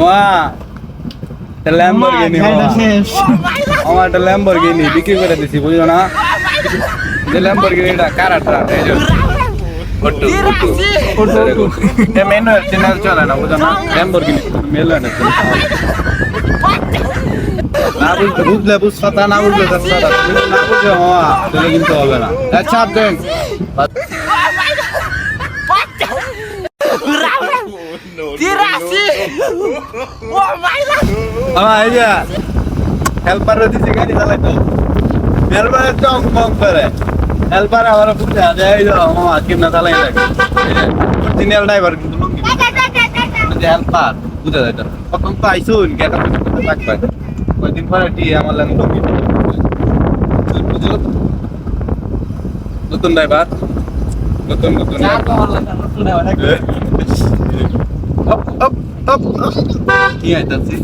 একটা ল্যাম্বরগিনি আমারটা ল্যাম্বরগিনি বিক্রি করে দিছি বুঝলো না যে ল্যাম্বরগিনিটা কারাটা এই যে চলে না বুঝো না ল্যাম্বরগিনি মেলো না না বুঝলে বুঝলে বুঝছো না বুঝলে না বুঝলে হওয়া তাহলে কিন্তু হবে না আচ্ছা দেন dirasi, sih. Wah, mainlah. Apa aja? Helper di sini kan salah itu. Biar mana cong cong Helper orang punya ada aja itu. Mau akhir nanti lagi. Tinggal naik baru gitu nunggu. Nanti helper. Udah ada. Pak cong pai sun. Kita pun tak pernah. Kau tinggal pere di yang malang itu. Nutun naik bat. Nutun nutun. Nutun naik bat. কি আইতাছি